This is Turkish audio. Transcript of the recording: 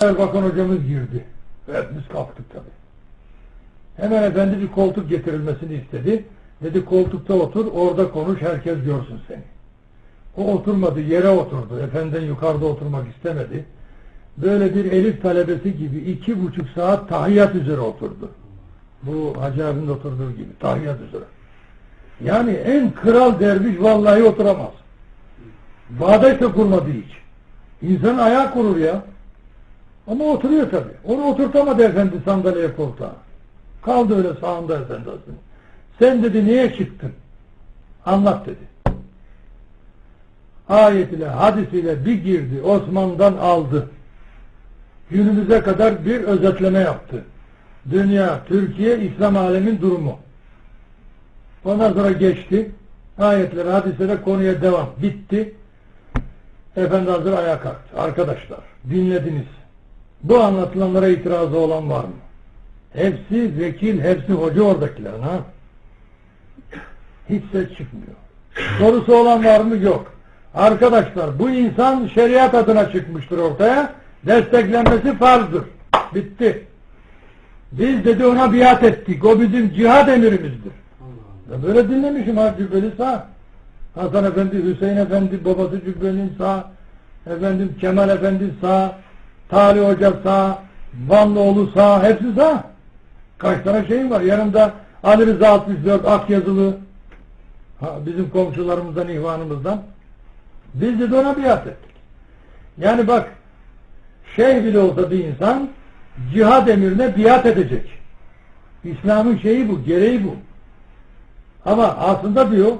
Erbakan hocamız girdi. Hepimiz kalktık tabii. Hemen efendi bir koltuk getirilmesini istedi. Dedi koltukta otur, orada konuş, herkes görsün seni. O oturmadı, yere oturdu. Efendiden yukarıda oturmak istemedi. Böyle bir elif talebesi gibi iki buçuk saat tahiyyat üzere oturdu. Bu Hacı abinin oturduğu gibi, tahiyyat üzere. Yani en kral derviş vallahi oturamaz. Bağdaş da kurmadı hiç. İnsan ayağa kurur ya. Ama oturuyor tabii. Onu oturtamadı efendi sandalyeye koltuğa. Kaldı öyle sağında efendi. Sen dedi niye çıktın? Anlat dedi. Ayet ile hadis ile bir girdi. Osman'dan aldı. Günümüze kadar bir özetleme yaptı. Dünya, Türkiye, İslam alemin durumu. Ondan sonra geçti. Ayetler, hadislere konuya devam. Bitti. Efendi Hazır ayağa kalktı. Arkadaşlar dinlediniz. Bu anlatılanlara itirazı olan var mı? Hepsi vekil, hepsi hoca oradakilerin ha. Hiç ses çıkmıyor. Sorusu olan var mı? Yok. Arkadaşlar bu insan şeriat adına çıkmıştır ortaya. Desteklenmesi farzdır. Bitti. Biz dedi ona biat ettik. O bizim cihad emirimizdir. Ya böyle dinlemişim ha Cübbeli sağ. Hasan Efendi, Hüseyin Efendi, babası Cübbeli'nin sağ. Efendim Kemal Efendi sağ. Talih Hoca sağ. Vanlıoğlu sağ. Hepsi sağ. Kaç tane şeyim var. Yanımda Ali Rıza 64 Ak yazılı. Ha, bizim komşularımızdan, ihvanımızdan. Biz de ona biat ettik. Yani bak şeyh bile olsa bir insan cihad emrine biat edecek. İslam'ın şeyi bu, gereği bu. Ama aslında diyor